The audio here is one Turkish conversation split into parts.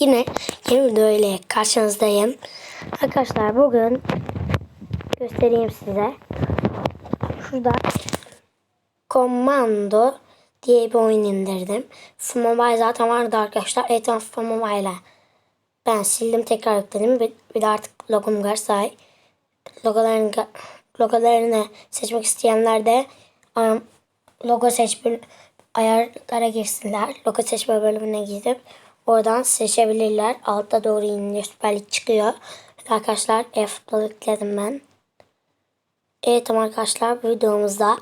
Yine yeni video karşınızdayım. Arkadaşlar bugün göstereyim size. Şurada Commando diye bir oyun indirdim. Mobile zaten vardı arkadaşlar. Evet Mobile ben sildim tekrar yükledim. Bir, de artık logom Garsay. Logolarını, logolarını seçmek isteyenler de um, logo seç ayarlara girsinler. Logo seçme bölümüne gidip oradan seçebilirler. Altta doğru inince süperlik çıkıyor. Arkadaşlar e-futbol yükledim ben. Evet arkadaşlar bu videomuzda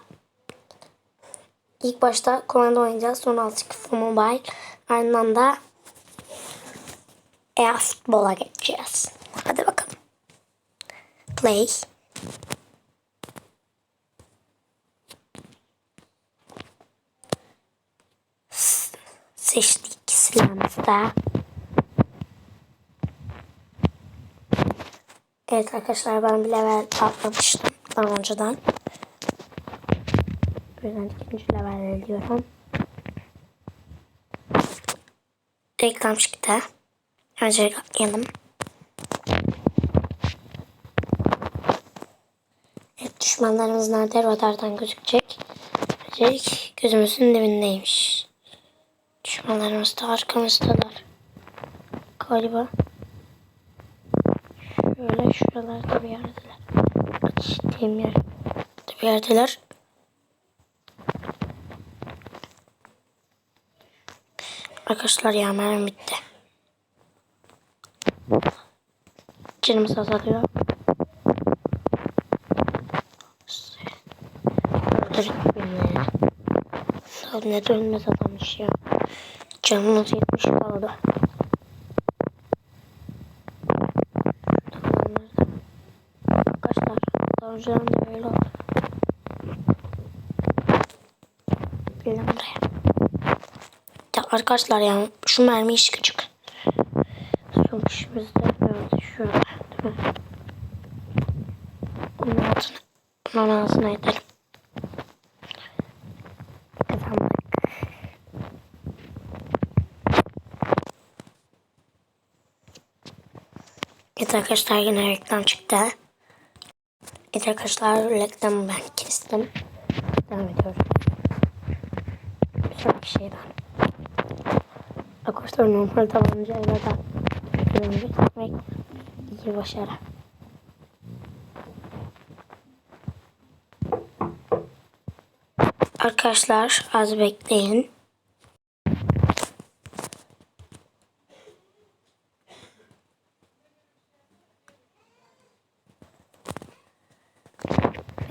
ilk başta komando oynayacağız. Sonra altık FIFA Mobile. Ardından da e-futbola geçeceğiz. Hadi bakalım. Play. seçtik silahımızda. Evet arkadaşlar ben bir level atlamıştım daha önceden. O yüzden ikinci level diyorum. Reklam çıktı. Önce atlayalım. Evet düşmanlarımız nerede? Radardan gözükecek. Gözümüzün dibindeymiş. Düşmanlarımız da arkamızdalar. Galiba. Şöyle şuralarda bir yerdeler. Geçtiğim yer. Bir yerdeler. Arkadaşlar ya bitti. Canımız azalıyor. Öldürdük beni ne dönmez adammış ya. Canımız 70 kaldı. Arkadaşlar daha önceden de böyle oldu. Gelin buraya. Ya arkadaşlar ya şu mermi iş küçük. Son işimizde evet şurada değil mi? Onun altına, onun ağzına edelim. Evet arkadaşlar yine reklam çıktı. Evet arkadaşlar reklamı ben kestim. Devam ediyorum. Bir şeyden. Arkadaşlar normal tabancayla da görünce gitmek iyi başarı. Arkadaşlar az bekleyin.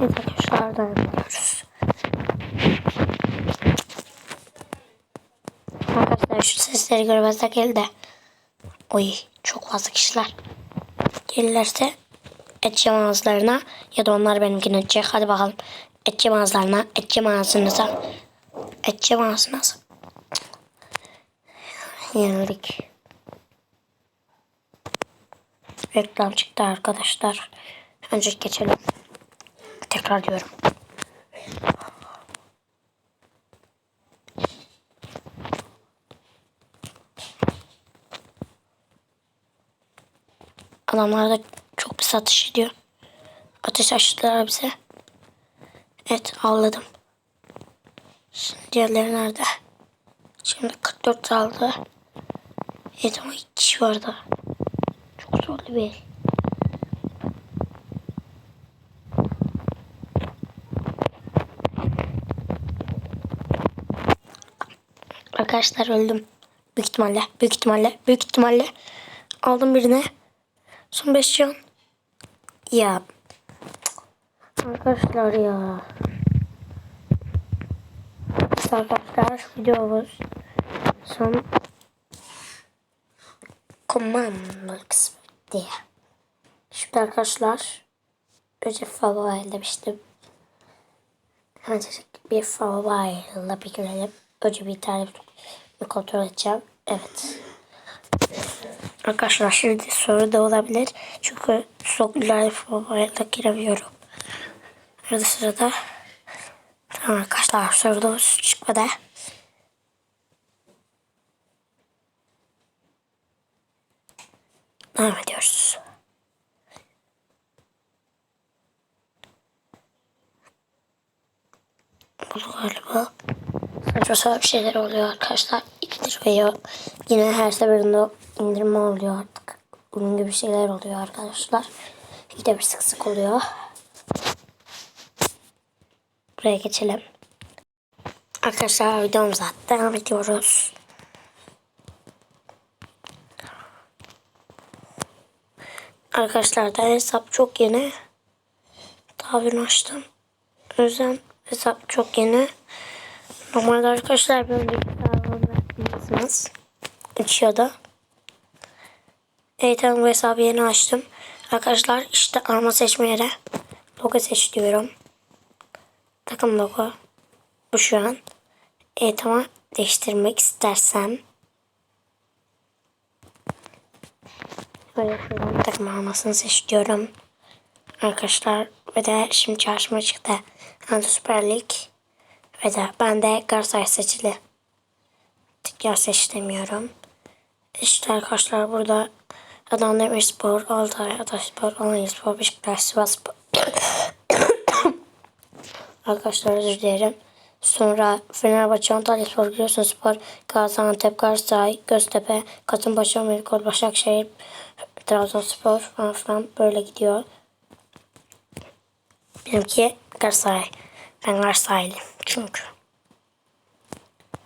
Evet arkadaşlar devam ediyoruz. Sesleri görmezsek geldi. Oy çok fazla kişiler. Gelirlerse edeceğim ağızlarına ya da onlar benimkini edecek. Hadi bakalım. Edeceğim ağızlarına, edeceğim ağzınıza. Edeceğim ağzınıza. Yenildik. Reklam çıktı arkadaşlar. Önce geçelim. Tekrar diyorum. Adamlar da çok bir satış ediyor. Ateş açtılar bize. Evet avladım. Şimdi diğerleri nerede? Şimdi 44 aldı. Evet ama iki kişi vardı. Çok zorlu bir el. Arkadaşlar öldüm. Büyük ihtimalle, büyük ihtimalle, büyük ihtimalle. Aldım birini. Son 5 can. Ya. Arkadaşlar ya. Arkadaşlar videomuz son komando kısmı diye. Şimdi arkadaşlar önce favori demiştim. Hemen bir favoriyle bir görelim. Önce bir tane kontrol edeceğim. Evet. Arkadaşlar şimdi soru da olabilir. Çünkü çok ileride formayla giremiyorum. Arada sırada. Tamam arkadaşlar soruda çıkmadı. Devam ediyoruz. Bu galiba saçma sapan şeyler oluyor arkadaşlar. İndiriyor. Yine her seferinde indirme oluyor artık. Bunun gibi şeyler oluyor arkadaşlar. Yine bir sık sık oluyor. Buraya geçelim. Arkadaşlar videomuza devam ediyoruz. Arkadaşlar da hesap çok yeni. Daha dün açtım. O yüzden hesap çok yeni. Normalde arkadaşlar böyle. Uçuyordu. Evet tamam bu hesabı yeni açtım. Arkadaşlar işte arma seçme yere logo seç diyorum. Takım logo. Bu şu an. Evet ama değiştirmek istersem Böyle şuradan takım armasını seçiyorum. Arkadaşlar ve de şimdi çarşıma çıktı. Anadolu Süper Lig. Ve de ben de Galatasaray seçili. Tekrar seçemiyorum. İşte arkadaşlar burada Adana Demirspor, Altay, Ataspor, Alanyaspor, Beşiktaş, Sivasspor. arkadaşlar özür dilerim. Sonra Fenerbahçe, Antalyaspor, Giresunspor, Gaziantep, Galatasaray, Göztepe, Kasımpaşa, Melikol, Başakşehir, Trabzonspor falan filan böyle gidiyor. Benimki Galatasaray. Ben Galatasaraylıyım çünkü.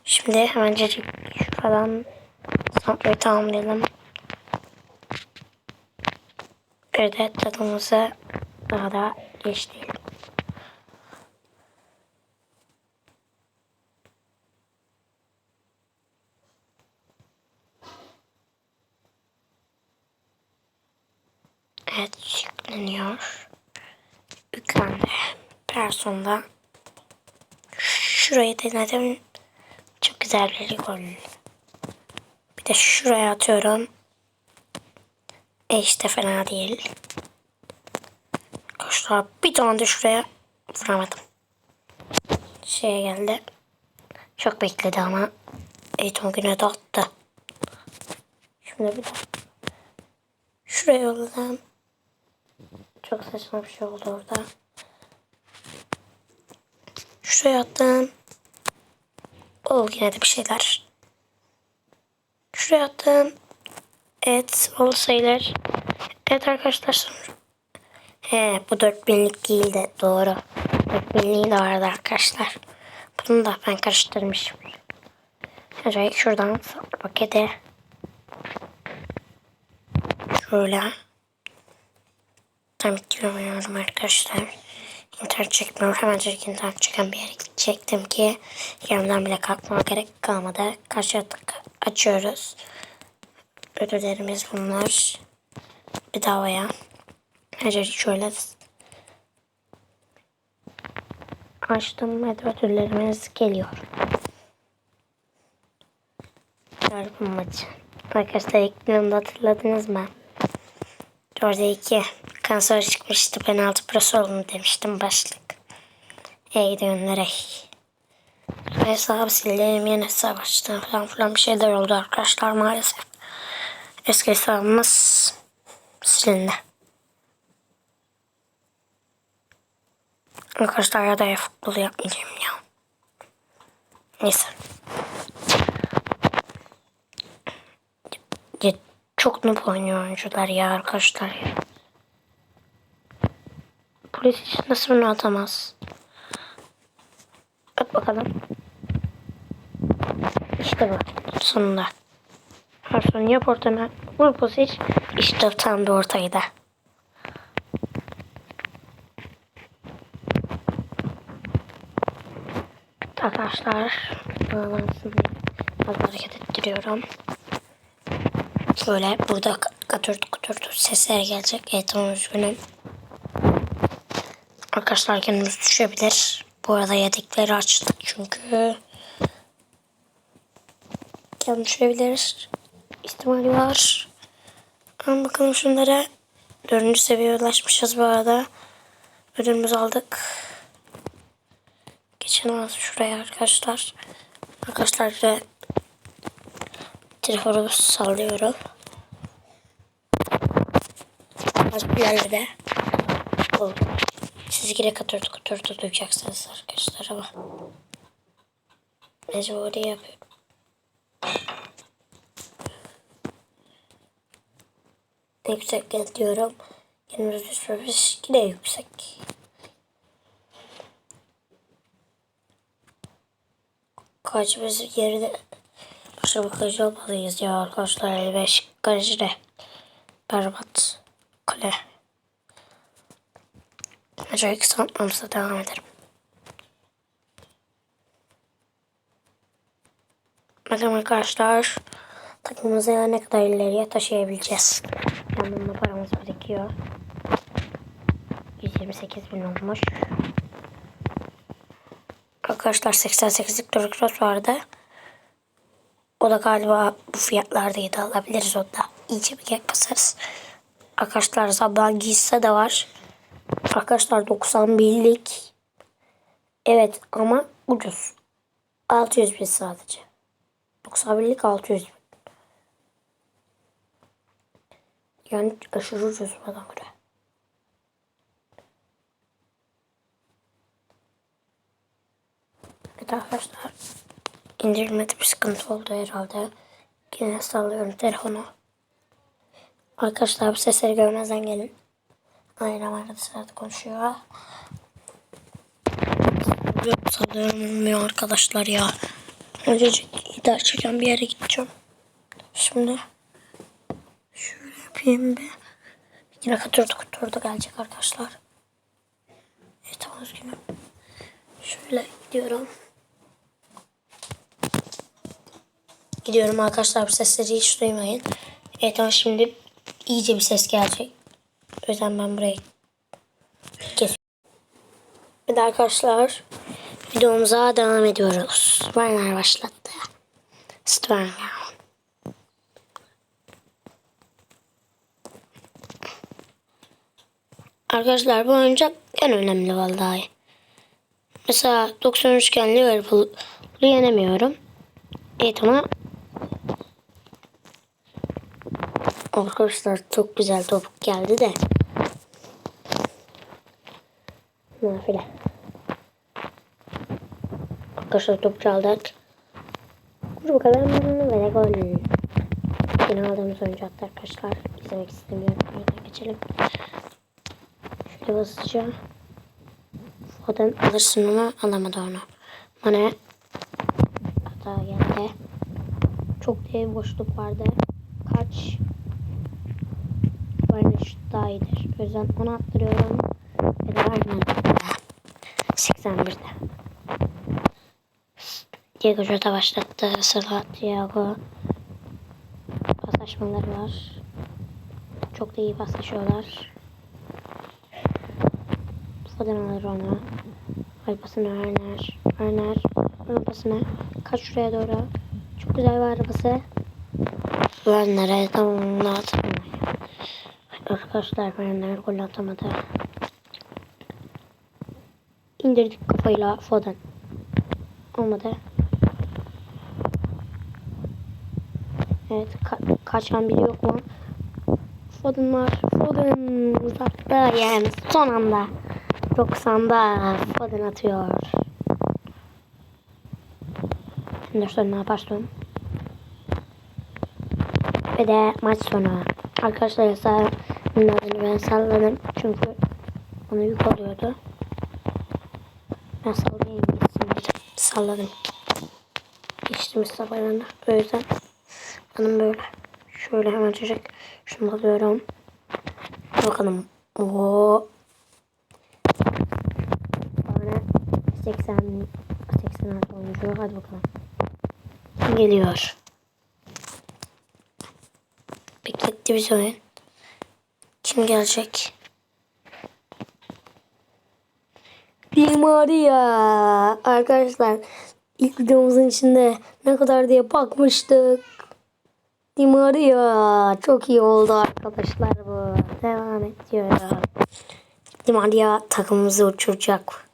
Şimdi hemencecik şuradan sampayı tamamlayalım. Bir de tadımızı daha da geçtirelim. Evet yükleniyor. Yüklendi. Personda şurayı denedim. Çok güzel bir gol. De şuraya atıyorum. E işte fena değil. Arkadaşlar bir tane de şuraya vuramadım. Şeye geldi. Çok bekledi ama Eyton güne de attı. Şimdi bir de şuraya yolladım. Çok saçma bir şey oldu orada. Şuraya attım. O yine de bir şeyler. Şuraya attım. Evet oldu sayılır. Evet arkadaşlar sonra. He bu 4000'lik değil de doğru. 4000'liği de vardı arkadaşlar. Bunu da ben karıştırmışım. Evet şuradan pakete. Şöyle. Tam gitmiyorum arkadaşlar. İnternet çekmiyor. Hemen internet çeken bir yere gidecektim ki yanımdan bile kalkmama gerek kalmadı. Karşıladık. Açıyoruz. Ödüllerimiz bunlar. Bedavaya. Ayrıca şöyle açtım ve ödüllerimiz geliyor. Çarpım maçı. Arkadaşlar ilk bölümde hatırladınız mı? Orada iki kanser çıkmıştı. Penaltı prosu olun demiştim başlık. Ey günlere. Hesabı sildim. Yeni hesap açtım falan filan bir şeyler oldu arkadaşlar maalesef. Eski hesabımız silindi. Arkadaşlar ya da ya futbolu yapmayacağım ya. Neyse. Çok noob oynuyor oyuncular ya arkadaşlar. Polis hiç nasıl bunu atamaz? Bak bakalım. İşte bak sonunda. Harson yap ortana. Vur hiç. İşte tam da ortaydı. Arkadaşlar bağlantısını biraz hareket ettiriyorum. Şöyle burada katırtı katırtı sesler gelecek. Evet tamam üzgünüm. Arkadaşlar kendimiz düşebilir. Bu arada yedekleri açtık çünkü. Kendi düşebilir. ihtimali var. Ama bakalım şunlara. Dördüncü seviyeye ulaşmışız bu arada. Ödülümüzü aldık. Geçelim şuraya arkadaşlar. Arkadaşlar bir de telefonu sallıyorum. Bazı yerlerde bu çizgiyle katır katır tutacaksınız arkadaşlar ama mecburi yapıyorum. Ne yüksek diyorum. Günümüzde sürpriz yine yüksek. Kaç biz geride başa bakıcı olmalıyız ya arkadaşlar 55 garajı berbat kale. Acayip kısaltmamıza devam ederim. Bakalım arkadaşlar takımımızı ne kadar ileriye taşıyabileceğiz. Yanımda paramız birikiyor. 128 bin olmuş. Arkadaşlar 88'lik Doricross vardı. O da galiba bu fiyatlardaydı alabiliriz onu da. İyice bir gel kasarız. Arkadaşlar Zablan giysi de var. Arkadaşlar 91'lik. Evet ama ucuz. 600 bin sadece. 91'lik 600 bin. Yani aşırı ucuz bana göre. Evet arkadaşlar. İndirilmede bir sıkıntı oldu herhalde. Yine sallıyorum telefonu. Arkadaşlar bu sesleri görmezden gelin. Aynen arada sırada konuşuyor. Sallıyorum olmuyor arkadaşlar ya. Öncecik gider çeken bir yere gideceğim. Şimdi şöyle yapayım bir. Yine kuturdu kuturdu gelecek arkadaşlar. Evet üzgünüm. Şöyle gidiyorum. Gidiyorum arkadaşlar bu sesleri hiç duymayın. Evet ama şimdi iyice bir ses gelecek. O yüzden ben burayı kesiyorum. Evet arkadaşlar videomuza devam ediyoruz. Werner başlattı. Stvanger. Arkadaşlar bu oyuncak en önemli vallahi. Mesela 93 iken Liverpool'u yenemiyorum. Evet ama Arkadaşlar çok güzel topuk geldi de. Nafile. Arkadaşlar top çaldık. Dur bakalım ve gol. Yine aldığımız oyuncu attı arkadaşlar. İzlemek istemiyorum. Buradan geçelim. Şöyle basınca Foden alırsın onu alamadı onu. Mane hata geldi. Çok dev boşluk vardı. Kaç Varnish daha iyidir. O yüzden onu attırıyorum. Ve de aynen 81'de. Diego Jota başlattı. Sıra Thiago. Paslaşmaları var. Çok da iyi paslaşıyorlar. Foden alır onu. Arabasını Werner. Werner. Arabasını. Kaç şuraya doğru. Çok güzel bir arabası. Werner'e tamam atamadı. Arkadaşlar Werner gol atamadı. İndirdik kafayla Foden. Olmadı. Evet ka kaçan biri yok mu? Foden var. Foden uzakta yani son anda. 90'da Foden atıyor. Henderson ne yaparsın? Ve de maç sonu. Arkadaşlar sağ adını ben salladım. Çünkü onu yük oluyordu. Ben sallayayım. Salladım. Geçtim sabahlarına. O yüzden hanım böyle. Şöyle hemen çocuk. Şunu alıyorum. Bakalım. Oo. Bana 80 86 oyuncu. Hadi bakalım. Geliyor? Bekletti biz oyun. Kim gelecek? Di Maria. Arkadaşlar ilk videomuzun içinde ne kadar diye bakmıştık. Di Maria. Çok iyi oldu arkadaşlar bu. Devam ediyor. Di Maria takımımızı uçuracak.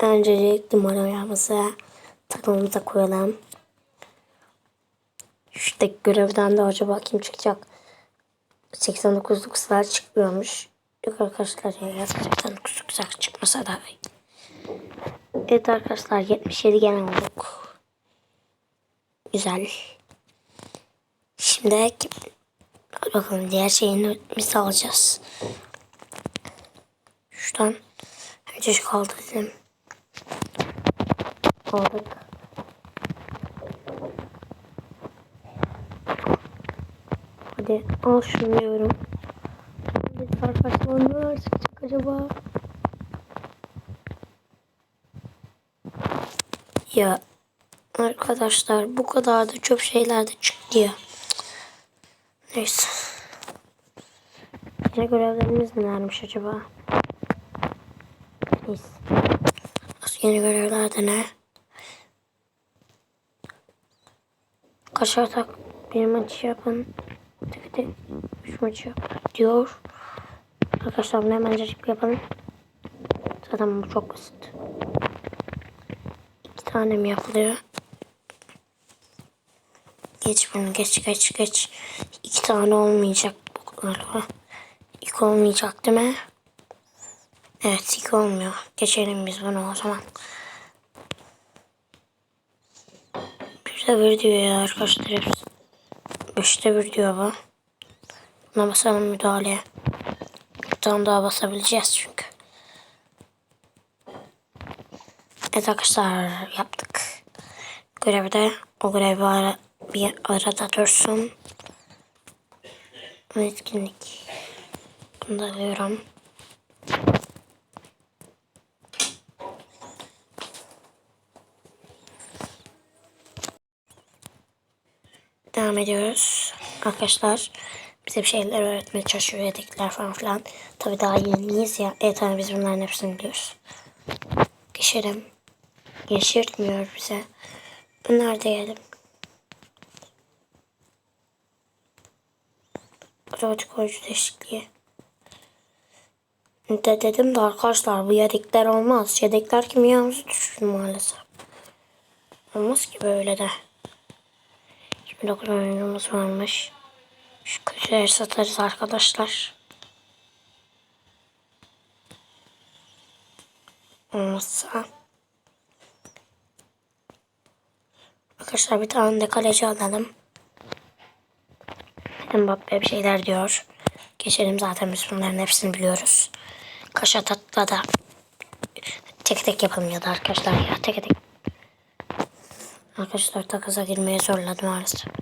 Öncelik Di Maria'mızı takımımıza koyalım. Şuradaki görevden de acaba kim çıkacak? 89'luk sıra çıkmıyormuş. Yok arkadaşlar ya gerçekten 89 sıra çıkmasa iyi. Evet arkadaşlar 77 gene olduk. Güzel. Şimdi bakalım diğer şeyini biz alacağız. Şuradan önce şu kaldı dedim. Aldık. Hadi al şunu diyorum. Hadi arkadaşlar ne çıkacak acaba? Ya arkadaşlar bu kadar da çöp şeyler de çıktı ya. Neyse. Yine görevlerimiz nelermiş acaba? Neyse. Yeni görevlerde ne? Kaç bir maçı yapın. Tek tek üç maçı yap diyor. Arkadaşlar bunu hemen cacık yapalım. Zaten bu çok basit. İki tane mi yapılıyor? Geç bunu geç geç geç. İki tane olmayacak galiba. İlk olmayacak değil mi? Evet ilk olmuyor. Geçelim biz bunu o zaman. Birde bir diyor ya arkadaşlar hepsi. Beşte bir diyor bu. Buna basalım müdahaleye. Bir tane daha basabileceğiz çünkü. Evet arkadaşlar yaptık. Görevi de o görevi bir arada dursun. Etkinlik. Bunu da alıyorum. Devam ediyoruz. Arkadaşlar bize bir şeyler öğretmeye çalışıyor yedekler falan filan. Tabi daha yeniyiz ya. Evet abi biz bunların hepsini biliyoruz. Geçelim. Geçirtmiyor bize. Bunlar diyelim. Otomatik oyuncu değişikliği. De dedim de arkadaşlar bu yedekler olmaz. Yedekler kimyamızı düşürdü maalesef. Olmaz ki böyle de. 29 oyuncumuz varmış. Şu köşeleri satarız arkadaşlar. Olmazsa. Arkadaşlar bir tane de kaleci alalım. Mbappe bir şeyler diyor. Geçelim zaten biz bunların hepsini biliyoruz. Kaşa tatla da tek tek yapalım ya da arkadaşlar ya tek tek. Arkadaşlar takıza girmeye zorladı maalesef.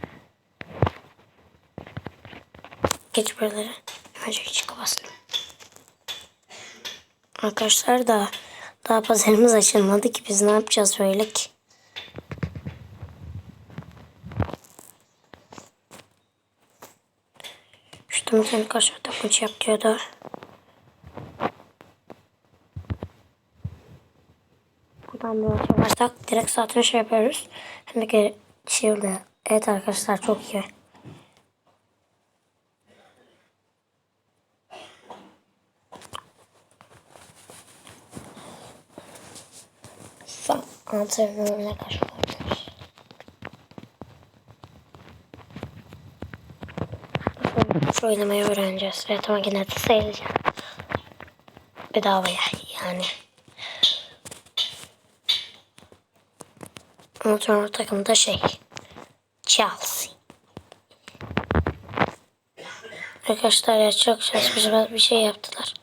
Geç buraları. Önce hiç kafasını. Arkadaşlar da daha pazarımız açılmadı ki biz ne yapacağız böyle ki? Tane kaşar takmış yap diyordu. Buradan böyle yaparsak direkt zaten şey yapıyoruz. Hem de şey oluyor. Evet arkadaşlar çok iyi. Antrenörüne karşı oynuyoruz. Şu oynamayı öğreneceğiz. Evet ama yine. Bedavaya yani. Ondan sonra takımda şey. Chelsea. Arkadaşlar ya çok saçma bir şey yaptılar.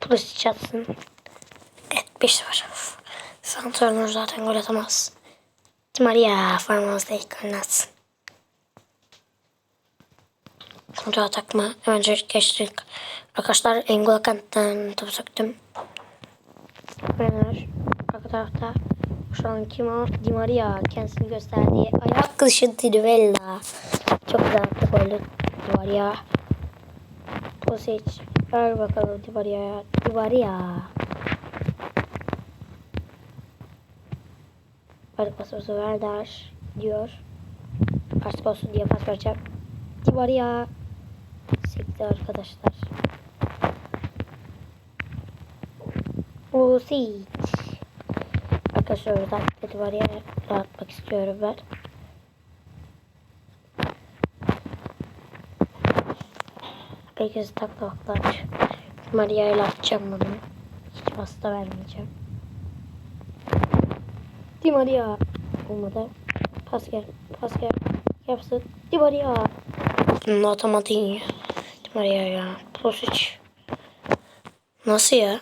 Polis çatsın. Evet 5-0. Santornur zaten gol atamaz. Maria formanızda ilk oynatsın. Kontrol atak mı? Önce geçtik. Arkadaşlar Engolo Kant'tan topu söktüm. Brenner arka tarafta şu an kim o? Di Maria kendisini gösterdiği ayak dışı Trivella. Çok güzel attı golü Di Maria. Kosic ver bakalım Di Maria'ya. Di Maria. Artık pasörü ver diyor. Artık olsun diye pas vereceğim. Di Maria arkadaşlar. Usiç. Arkadaşlar orada atlet var ya atmak istiyorum ben. Peki takla baklar. Maria ile atacağım bunu. Hiç pasta vermeyeceğim. Di Maria olmadı. Pas gel. Pas gel. Yapsın. Di Maria. Bunu atamadı ya. Maria ya. Prosic. Nasıl ya?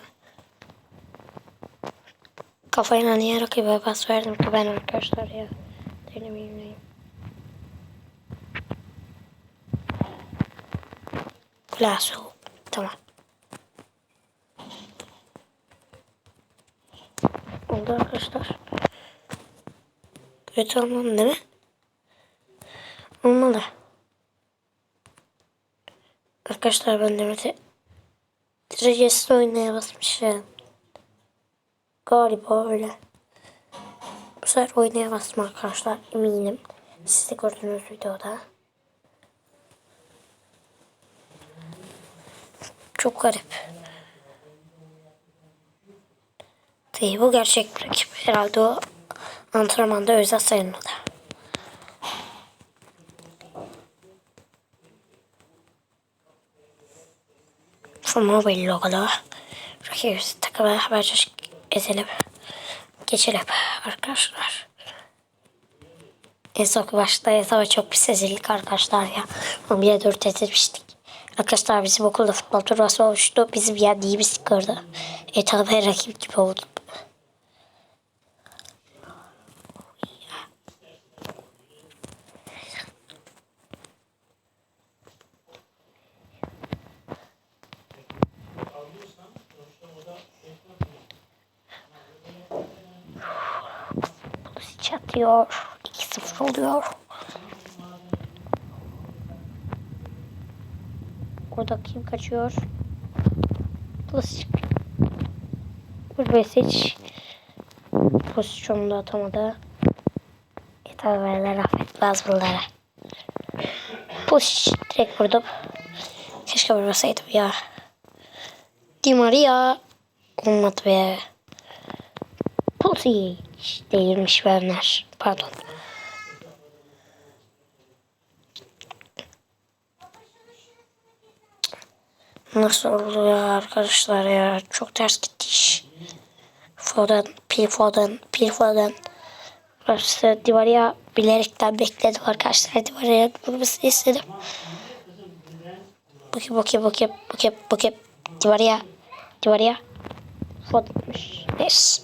Kafayla niye rakibe pas verdim ki ben arkadaşlar ya. Denemeyeyim neyim. Glasso. Tamam. Oldu arkadaşlar. Kötü olmadı değil mi? Olmadı. Arkadaşlar ben Demet'e derecesiz oynaya basmışım. Galiba öyle. Bu sefer oynaya bastım arkadaşlar eminim. Siz de gördünüz videoda. Çok garip. Değil bu gerçek rakip. Herhalde o antrenmanda özel sayılmadı. Şu mobil logolu rakip takımı haberci edelim. Geçelim arkadaşlar. Esok başta Esok'a çok pis ezildik arkadaşlar ya. Onu bile dört edilmiştik. Arkadaşlar bizim okulda futbol turnuvası olmuştu. Bizim yendiğimiz kırdı. E tabi rakip gibi olduk. Atıyor. 2-0 oluyor. Orada kim kaçıyor? Pulisic. Pulisic. Pozisyonunu atamadı. Tabi böyle affetmez bunlara. Pulisic direkt vurdum. Keşke vurmasaydım ya. Di Maria. Olmadı be. Pulisic değilmiş Werner. Pardon. Nasıl oluyor arkadaşlar ya? Çok ters gitti iş. Foden, Pil Foden, Pil Foden. Burası Divaria bilerekten bekledim arkadaşlar. Divaria'ya vurmasını istedim. Bakayım bakayım bakayım bakayım bakayım. Divaria, Divaria. Foden'miş. Neyse.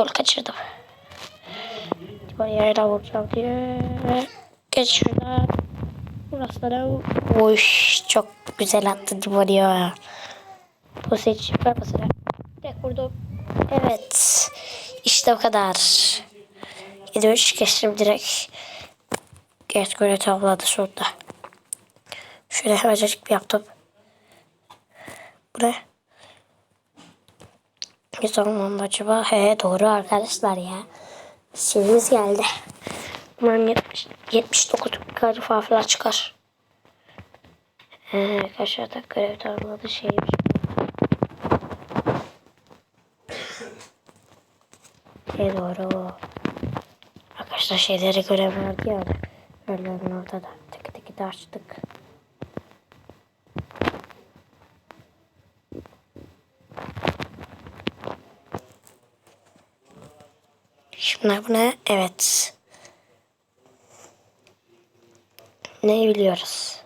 Gol kaçırdım. Divaria'ya vuracağım diye. Geç şuradan. Burası da Oy çok güzel attı Divaria. Posic ver pasını. Direkt vurdum. Evet. İşte o kadar. 7-3 geçtim direkt. Evet göre tabladı sonunda. Şöyle hemencecik bir yaptım. Bu ne? Zaman oldu acaba? He doğru arkadaşlar ya. Şeyimiz geldi. Umarım 70, 79 galiba falan çıkar. Ee, aşağıda görev tanımladı şeymiş. Şey doğru. Arkadaşlar şeyleri görev verdi ya. Örlerin orada da. Tık tık açtık. Şimdi bu ne? Evet. Ne biliyoruz?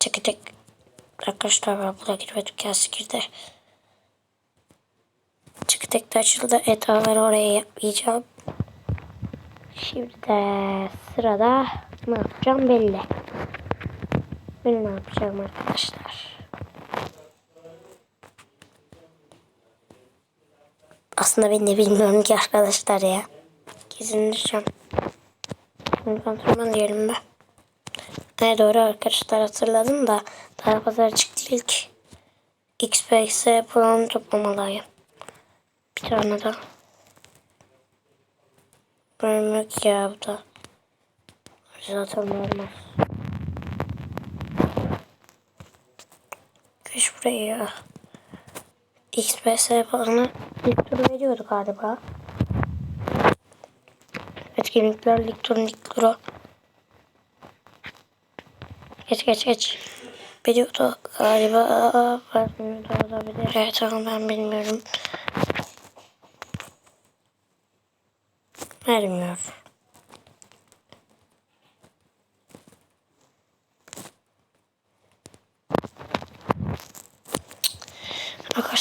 Tık tık. Arkadaşlar ben buna girmedim. Gelsi girdi. Tık tık da açıldı. Etrafları oraya yapmayacağım. Şimdi de sırada ne yapacağım belli. Ben ne yapacağım arkadaşlar. Aslında ben de bilmiyorum ki arkadaşlar ya. Gezindireceğim. Şimdi antrenman diyelim be. Ne doğru arkadaşlar hatırladım da daha pazar çıktı ilk. XPX'e puan toplamalıyım. Bir tane daha. Bölmek ya bu da. Zaten olmaz. Geç buraya ya. XPS puanı ilk tur veriyordu galiba. Evet Gamingler elektronik duru. Geç geç geç. Biliyordu galiba. Bilmiyordu olabilir. Evet tamam ben bilmiyorum. Vermiyor.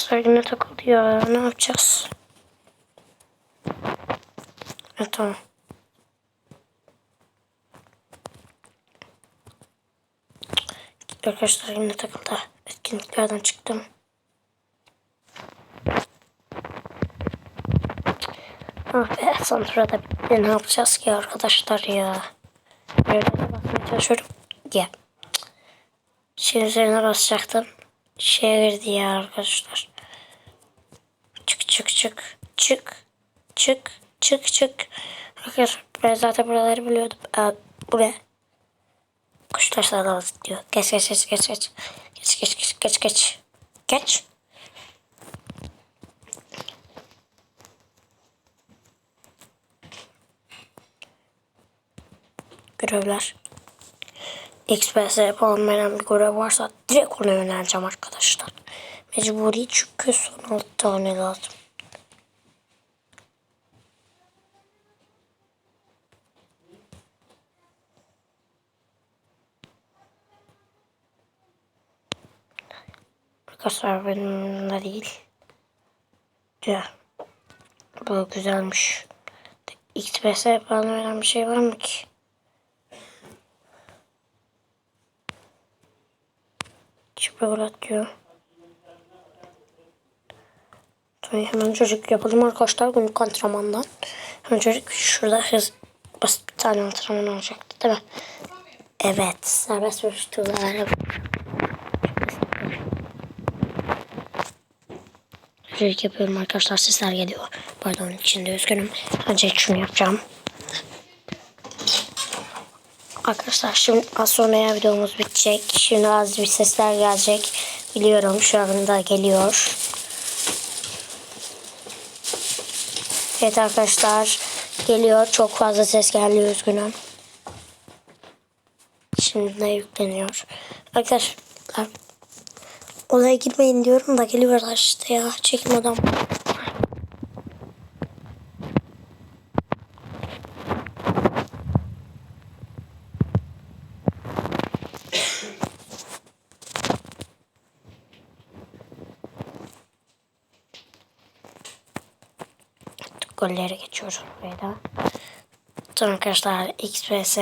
Arkadaşlar yine takıldı ya. Ne yapacağız? Evet tamam. Arkadaşlar yine takıldı. Etkinliklerden çıktım. Ah be sonra da bitti. Ne yapacağız ki arkadaşlar ya? Böyle de basmaya çalışıyorum. Ya. Şey üzerine basacaktım. Şeye girdi ya arkadaşlar. Çık çık çık. Çık. Çık. Çık. Arkadaşlar ben zaten buraları biliyordum. Aa, bu ne? Kuşlar sana diyor. Geç geç geç geç geç. Geç geç geç geç geç. Geç. Görevler. XPS yapılmayan bir görev varsa direkt ona yöneleceğim arkadaşlar. Mecburi çünkü son 6 tane lazım. Arkadaşlar benim de değil. Ya. Bu güzelmiş. XPS yapılmayan bir şey var mı ki? Çikolata diyor. Tabii hemen çocuk yapalım arkadaşlar günlük antrenmandan. Hemen çocuk şurada hız basit bir tane antrenman olacaktı değil mi? Evet serbest vuruş Çocuk yapıyorum arkadaşlar sesler geliyor. Pardon içinde üzgünüm. Önce şunu yapacağım. Arkadaşlar şimdi az sonra ya videomuz bitecek. Şimdi az bir sesler gelecek. Biliyorum şu anda geliyor. Evet arkadaşlar geliyor. Çok fazla ses geliyor üzgünüm. Şimdi de yükleniyor. Arkadaşlar olaya girmeyin diyorum da geliyorlar işte ya. Çekmeden. Gollere geçiyoruz buraya da. Arkadaşlar XPS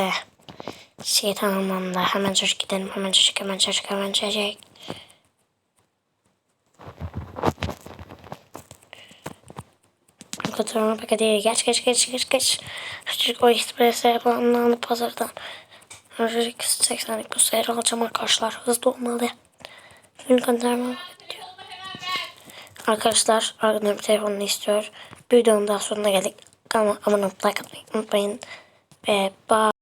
şey tamamlandı. Hemen çocuk gidelim. Hemen çocuk, hemen çocuk, hemen çocuk. Katarına paketi geç geç geç geç geç. Çocuk o XPS yapılanlarını pazardan. Çocuk 89 sayı alacağım arkadaşlar. Hızlı olmalı. Ürün gönderme diyor. Arkadaşlar arkadaşım telefonunu istiyor. Videonun daha sonuna geldik. Kanalıma abone olmayı like atmayı unutmayın. Ve bye.